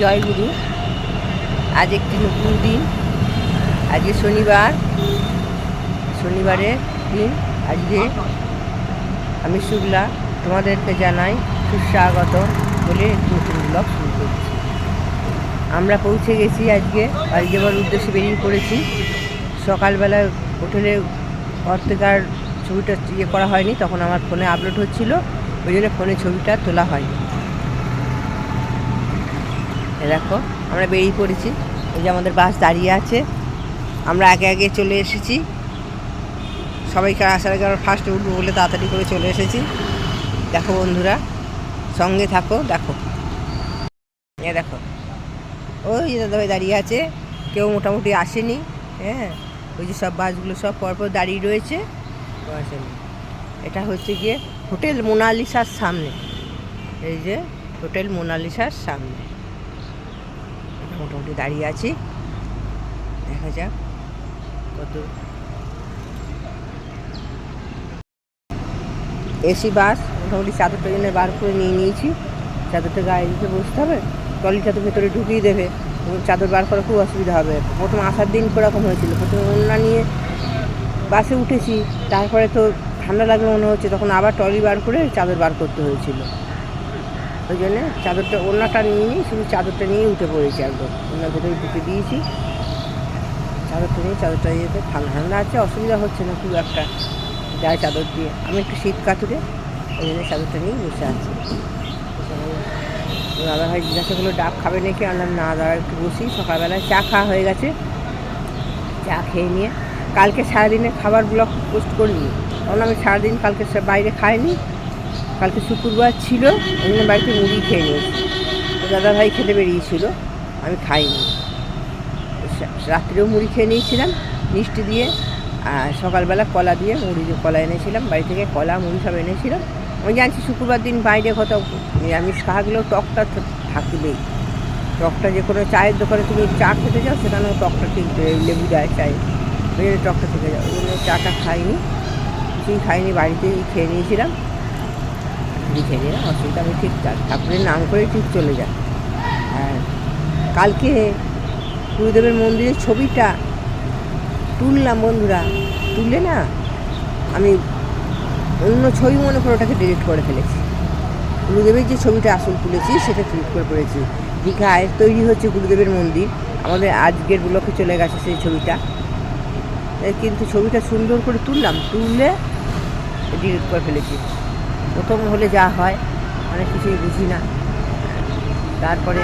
জয় গুরু আজ একটি নতুন দিন। আজকে শনিবার। শনিবারের দিন। আজকে আমি শুক্লা তোমাদেরকে জানাই সুস্বাগত বলে একটি নতুন ব্লগ শুরু করছি। আমরা পৌঁছে গেছি আজকে। বাড়ি যাওয়ার উদ্দেশ্যে বেরিয়ে পড়েছি। সকালবেলা হোটেলে ঘর থেকে আর ছবিটা ইয়ে করা হয়নি, তখন আমার ফোনে আপলোড হচ্ছিল। ওই জন্য ফোনে ছবিটা তোলা হয়নি। দেখো, আমরা বেরিয়ে পড়েছি। এই যে আমাদের বাস দাঁড়িয়ে আছে। আমরা আগে আগে চলে এসেছি। সবাইকে আসার আগে আমরা ফার্স্টে উঠবো বলে তাড়াতাড়ি করে চলে এসেছি। দেখো বন্ধুরা, সঙ্গে থাকো, দেখো। এ দেখো। ওই যে দাদাভাই দাঁড়িয়ে আছে। কেউ মোটামুটি আসেনি হ্যাঁ। ওই যে সব বাসগুলো সব পরপর দাঁড়িয়ে রয়েছে। আসেনি এটা হচ্ছে গিয়ে হোটেল মোনালিসার সামনে। এই যে হোটেল মোনালিসার সামনে। মোটামুটি দাঁড়িয়ে আছি। দেখা যাক কত। এসি, বাস, মোটামুটি চাদরটা জন্য বার করে নিয়ে নিয়েছি। চাদরটা গায়ে দিতে বসতে হবে। ট্রলিটা তো ভেতরে ঢুকিয়ে দেবে। চাদর বার করা খুব অসুবিধা হবে। প্রথম আসার দিন কীরকম হয়েছিল। প্রথমে ওড়না নিয়ে বাসে উঠেছি। তারপরে তো ঠান্ডা লাগবে মনে হচ্ছে, তখন আবার ট্রলি বার করে চাদর বার করতে হয়েছিল। ওই জন্যে চাদরটা, ওড়নাটা নিয়ে নিই শুধু চাদরটা নিয়ে উঠে পড়েছি একদম। ওনার ভেতরে ঢুকে দিয়েছি। চাদরটা নিয়ে, চাদরটা ইয়েতে ঠান্ডা ঠান্ডা আছে, অসুবিধা হচ্ছে না খুব একটা গায়ে চাদর দিয়ে। আমি একটু শীত কাতুরে, ওই জন্য চাদরটা নিয়ে বসে আছি। দাদা ভাই জিজ্ঞাসা করল, ডাব খাবে নাকি? আনলাম না, দাদা, একটু বসি, সকালবেলায় চা খাওয়া হয়ে গেছে। চা খেয়ে নিয়ে, কালকে সারাদিনে খাবার ব্লগ পোস্ট করিনি। কারণ আমি সারাদিন কালকে বাইরে খাইনি। কালকে শুক্রবার ছিল ওই জন্য বাড়িতে মুড়ি খেয়ে নিয়েছি। তো দাদা ভাই খেতে বেরিয়েছিল, আমি খাইনি। রাত্রেও মুড়ি খেয়ে নিয়েছিলাম, মিষ্টি দিয়ে, আর সকালবেলা কলা দিয়ে মুড়ি কলা এনেছিলাম, বাড়ি থেকে কলা মুড়ি সব এনেছিলাম আমি জানছি শুক্রবার দিন বাইরে কোথাও নিরামিষ খাওয়া টকটা থাকবেই। টকটা যে কোনো চায়ের দোকানে তুমি চা খেতে যাও, সেখানেও টকটা ঠিক লেবু দেয় চায়ে টকটা থেকে যাও। ওই জন্য চাটা খাইনি, কিছুই খাইনি, বাড়িতেই খেয়ে নিয়েছিলাম। খেয়ে নিলাম অসুবিধা আমি ঠিক ঠাকুরের নাম করে ঠিক চলে যাই আর কালকে গুরুদেবের মন্দিরের ছবিটা তুললাম বন্ধুরা। তুলে না, আমি অন্য ছবি মনে করে ওটাকে ডিলিট করে ফেলেছি। গুরুদেবের যে ছবিটা আসল তুলেছি, সেটা ডিলিট করে পড়েছি। দীঘায় তৈরি হচ্ছে গুরুদেবের মন্দির। আমাদের আজকের ব্লকে চলে গেছে সেই ছবিটা। কিন্তু ছবিটা সুন্দর করে তুললাম। তুললে ডিলিট করে ফেলেছি। প্রথম হলে যা হয় অনেক কিছুই বুঝি না। তারপরে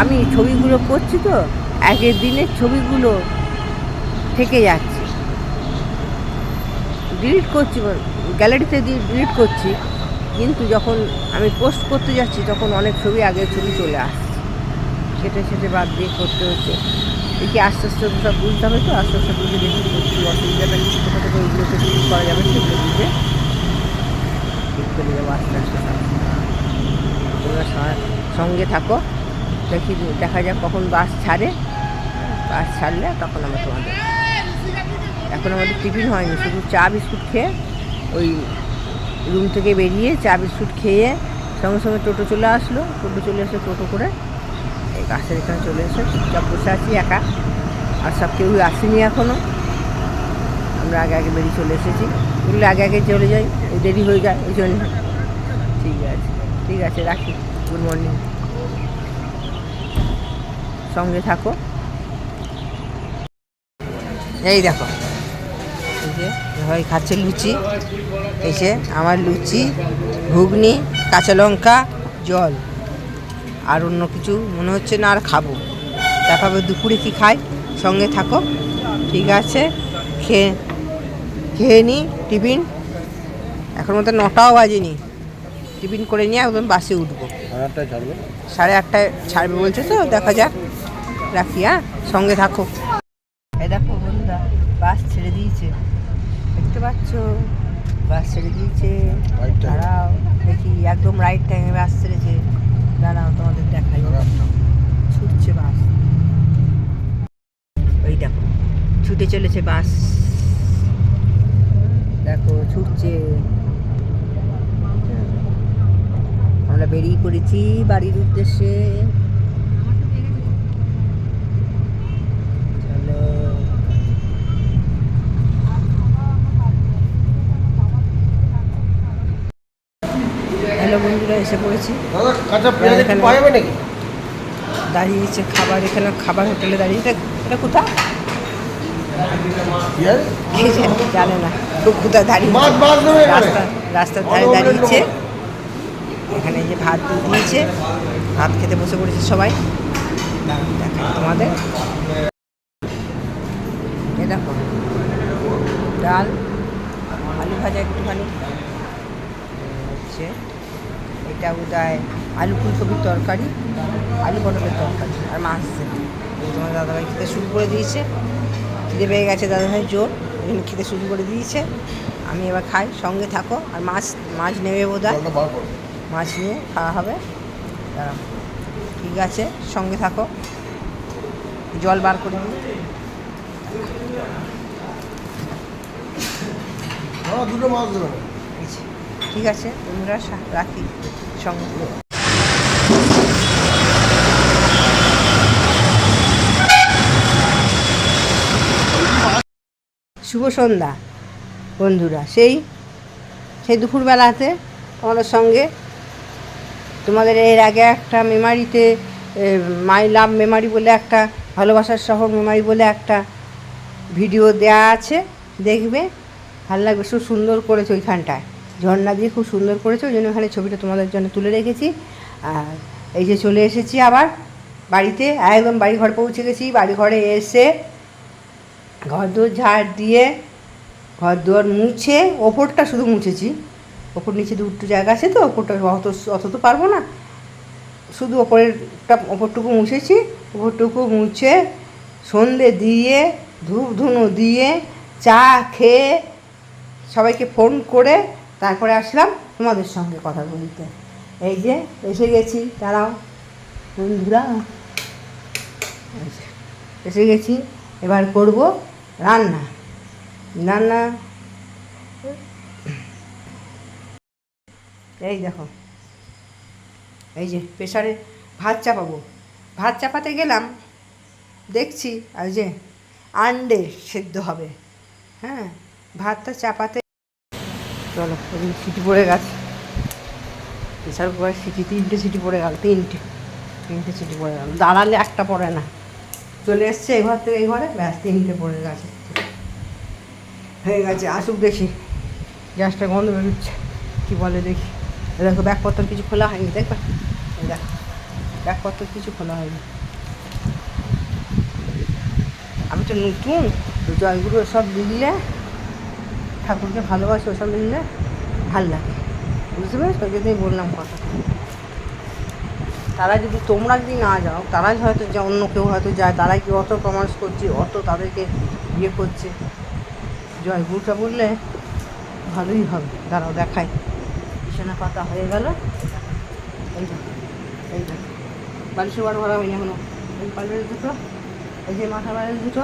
আমি ছবিগুলো করছি তো, আগের দিনের ছবিগুলো থেকে যাচ্ছে। ডিলিট করছি গ্যালারিতে ডিলিট করছি। কিন্তু যখন আমি পোস্ট করতে যাচ্ছি, তখন অনেক ছবি আগের ছবি চলে আসছে। সেটা সেটা বাদ দিয়ে করতে হচ্ছে। দেখি আস্তে আস্তে সব বুঝতে হবে তো, আস্তে আস্তে বুঝে দেখি অসুবিধাটা কিছু কোথা ওইগুলোকে করা যাবে সেগুলো বুঝে। করে যাব আস্তে আস্তে তোমরা সঙ্গে থাকো। দেখি দেখা যাক কখন বাস ছাড়ে। বাস ছাড়লে তখন আমরা তোমাদের এখন আমাদের টিফিন হয়নি, শুধু চা বিস্কুট খেয়ে ওই রুম থেকে বেরিয়ে চা বিস্কুট খেয়ে সঙ্গে সঙ্গে টোটো চলে আসলো। টোটো চলে এসে টোটো করে এই গাছের এখানে চলে এসে চুপচাপ বসে আছি একা। আর সব কেউ আসেনি এখনও আমরা আগে আগে বেরিয়ে চলে এসেছি। বললে আগে আগে চলে যাই। দেরি হয়ে যায় ওই জন্য। ঠিক আছে ঠিক আছে, রাখি। গুড মর্নিং সঙ্গে থাকো। এই দেখো। এই যে ভাই খাচ্ছে লুচি। এসে আমার লুচি, ঘুগনি, কাঁচা লঙ্কা, জল। আর অন্য কিছু মনে হচ্ছে না, আর খাব। তারপর দুপুরে কি খাই। সঙ্গে থাকো। ঠিক আছে। খেয়ে খেয়ে নিই টিফিন। এখন মতো নটাও বাজেনি। টিফিন করে নিয়ে একদম বাসে উঠবো। সাড়ে আটটায় ছাড়বে? বলছে তো দেখা যাক। রাখি হ্যাঁ? সঙ্গে থাকো। এই দেখো বন্ধুরা বাস ছেড়ে দিয়েছে। দেখতে পাচ্ছ? বাস ছেড়ে দিয়েছে। দাঁড়াও দেখি একদম রাইট টাইমে বাস ছেড়েছে। দাঁড়াও তোমাদের দেখাই। ছুটছে বাস। ওই দেখো ছুটে চলেছে বাস। দেখো ছুটছে। আমরা বেরিয়ে পড়েছি বাড়ির উদ্দেশ্যে। হ্যালো বন্ধুরা এসে পড়েছি। দাঁড়িয়েছে খাবার এখানে খাবার হোটেলে দাঁড়িয়ে। এটা কোথায়? জানে না। কোথায় রাস্তার ধারে দাঁড়িয়েছে। এখানে যে ভাত দিয়ে দিয়েছে। ভাত খেতে বসে পড়েছে সবাই। দেখাই তোমাদের। দেখো, ডাল, আলু ভাজা একটুখানি। হচ্ছে, এটা উদয় আলু ফুলকপির তরকারি, আলু পটলের তরকারি, আর মাছ। তোমার দাদাভাই খেতে শুরু করে দিয়েছে। খিদে পেয়ে গেছে দাদাভাই জোর, এখানে খেতে শুরু করে দিয়েছে। আমি এবার খাই, সঙ্গে থাকো, আর মাছ মাছ নেবে বোধ হয়। মাছ নিয়ে খাওয়া হবে। দাঁড়াও ঠিক আছে সঙ্গে থাকো। জল বার করে দিই দুটো মাছ ঠিক আছে তোমরা রাখি সঙ্গে। শুভ সন্ধ্যা বন্ধুরা। সেই সেই দুপুরবেলাতে তোমাদের সঙ্গে তোমাদের এর আগে একটা মেমারিতে মাই লাভ মেমারি বলে একটা, ভালোবাসার শহর মেমারি বলে একটা ভিডিও দেয়া আছে, দেখবে। ভালো লাগবে, খুব সুন্দর করেছে ওইখানটায়। ঝর্ণা দিয়ে খুব সুন্দর করেছে, ওই জন্য ওখানে ছবিটা তোমাদের জন্য তুলে রেখেছি। আর এই যে চলে এসেছি আবার বাড়িতে, একদম বাড়ি ঘর পৌঁছে গেছি। বাড়ি ঘরে এসে ঘর দোর ঝাড় দিয়ে ঘর দুয়ার মুছে, ওপরটা শুধু মুছেছি। ওপর নিচে দুটো জায়গা আছে তো, ওপরটা অত অত তো পারব না। শুধু ওপরেরটা, ওপরটুকু মুছেছি, ওপরটুকু মুছে সন্ধে দিয়ে ধূপ ধুনো দিয়ে চা খেয়ে সবাইকে ফোন করে তারপরে আসলাম তোমাদের সঙ্গে কথা বলতে। এই যে এসে গেছি, দাঁড়াও বন্ধুরা। এসে গেছি, এবার করব রান্না। রান্না এই দেখো। এই যে প্রেশারে ভাত চাপাবো। ভাত চাপাতে গেলাম, দেখছি আর যে আন্ডে সেদ্ধ হবে। হ্যাঁ ভাতটা চাপাতে চলো সিটি পড়ে গেছে। প্রেশার কুকার সিটি, তিনটে সিটি পড়ে গেল, তিনটে। তিনটে সিটি পড়ে গেল। দাঁড়ালে একটা পড়ে না। চলে এসছে এই ঘর থেকে এই ঘরে, ব্যাস, তিনটে পড়ে গেছে। হয়ে গেছে, আসুক দেখি। গ্যাসটা গন্ধ বেরোচ্ছে। কী বলে দেখি। দেখো, ব্যাগপত্র কিছু খোলা হয়নি, দেখবে? দেখো, ব্যাগপত্র কিছু খোলা হয়নি। আমি তো নতুন জয়গুরু সব দিলে ঠাকুরকে ভালোবাসি, ওসব দিলে ভালো লাগে। বুঝতে পেরেছ? ওই জন্যই বললাম কথা। তারা যদি তোমরা যদি না যাও, তারাই হয়তো যা অন্য কেউ হয়তো যায়, তারাই কি অত প্রমাস করছে, অত তাদেরকে ইয়ে করছে। জয়গুরুটা বললে ভালোই হবে। দাঁড়াও, দেখাই। বিছানা পাতা হয়ে গেল। এই এই বালিশের ওয়ার ভরা হয়নি এখনও এই পালের দুটো, এই যে মাথা বাড়ির দুটো,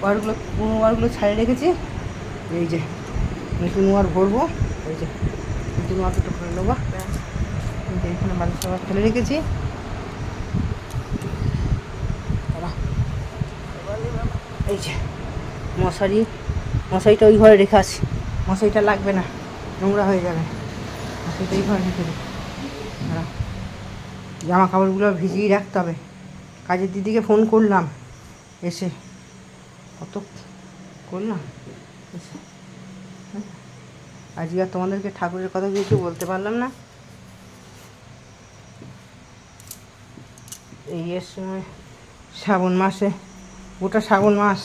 ওয়ারগুলো পুরনো ওয়ারগুলো ছাড়িয়ে রেখেছি। এই যে, নতুন ওয়ার ভরবো। এই যে, নতুন ওয়ার দুটো করে নেব। এখানে বালিশের ওয়ার ফেলে রেখেছি। এই যে, মশারি, মশারিটা ওই ঘরে রেখে আছি। মশারিটা লাগবে না, নোংরা হয়ে যাবে। মশারিটা এই ঘরে রেখে জামা কাপড়গুলো ভিজিয়ে রাখতে হবে। কাজের দিদিকে ফোন করলাম। এসে। কত করলাম? এসে। হ্যাঁ। আজকে আর তোমাদেরকে ঠাকুরের কথা কিছু বলতে পারলাম না। এই এর সময় শ্রাবণ মাসে, গোটা শ্রাবণ মাস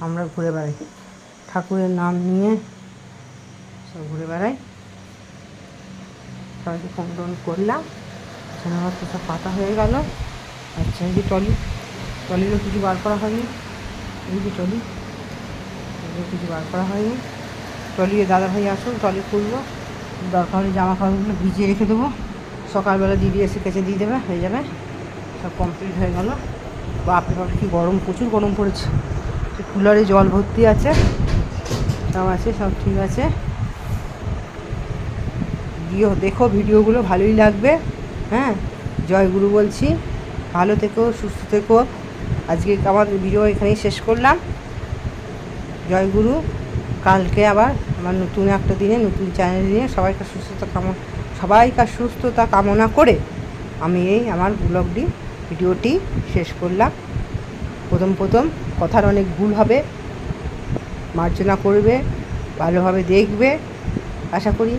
আমরা ঘুরে বেড়াই। ঠাকুরের নাম নিয়ে সব ঘুরে বেড়াই। সবাইকে ফোন টোন করলাম তো সব পাতা হয়ে গেল। আচ্ছা এই যে টলি টলিরও কিছু বার করা হয়নি। এই যে টলি এগুলো কিছু বার করা হয়নি। টলি দাদা ভাই আসুন টলি খুলবো দরকার হলে জামা কাপড়গুলো ভিজিয়ে রেখে দেবো। সকালবেলা দিদি এসে কেচে দিয়ে দেবে, হয়ে যাবে। সব কমপ্লিট হয়ে গেল। বাপরে বাপ, কি গরম, প্রচুর গরম পড়েছে। কুলারে জল ভর্তি আছে। সব আছে, সব ঠিক আছে। দিও দেখো ভিডিওগুলো ভালোই লাগবে। হ্যাঁ জয়গুরু বলছি। ভালো থেকো, সুস্থ থেকো। আজকে আমার ভিডিও এখানেই শেষ করলাম। জয়গুরু, কালকে আবার আমার নতুন একটা দিনে, নতুন চ্যানেল নিয়ে সবাইকে সুস্থতা কামনা সবাইকার সুস্থতা কামনা করে আমি এই আমার ব্লগটি ভিডিওটি শেষ করলাম। প্রথম প্রথম কথার অনেক ভুল হবে, মার্জনা করবে, ভালোভাবে দেখবে। আশা করি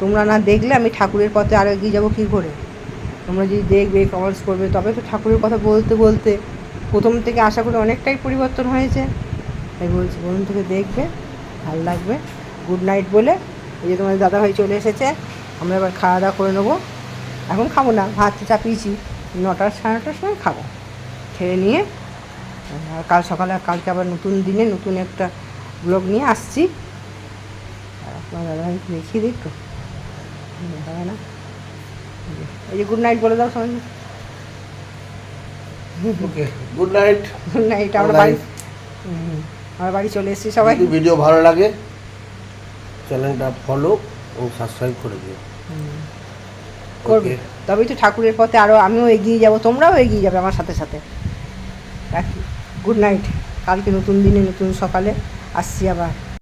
তোমরা না দেখলে আমি ঠাকুরের পথে আরও এগিয়ে যাব কী করে? তোমরা যদি দেখবে কমেন্টস করবে, তবে তো ঠাকুরের কথা বলতে বলতে প্রথম থেকে আশা করি অনেকটাই পরিবর্তন হয়েছে। তাই বলছি প্রথম থেকে দেখবে, ভালো লাগবে। গুড নাইট বলে এই যে তোমাদের দাদাভাই চলে এসেছে, আমরা এবার খাওয়া দাওয়া করে নেব। এখন খাব না, ভাত চাপিয়েছি, নটার সাড়ে নটার সময় খাব। খেয়ে নিয়ে, আর কাল সকালে, কালকে আবার নতুন দিনে নতুন একটা ব্লগ নিয়ে আসছি। আর আপনার দাদাভাইকে দেখিয়ে দেখা না এই যে গুড নাইট বলে দাও সবাই okay good night good night আমরা বাড়ি আমরা বাড়ি চলে এসেছি সবাই। যদি ভিডিও ভালো লাগে চ্যানেলটা ফলো ও সাবস্ক্রাইব করে দিও। করবে। তবেই তো ঠাকুরের পথে আরও আমিও এগিয়ে যাব তোমরাও এগিয়ে যাবে আমার সাথে সাথে। রাখি গুড নাইট কালকে নতুন দিনে নতুন সকালে আসছি আবার।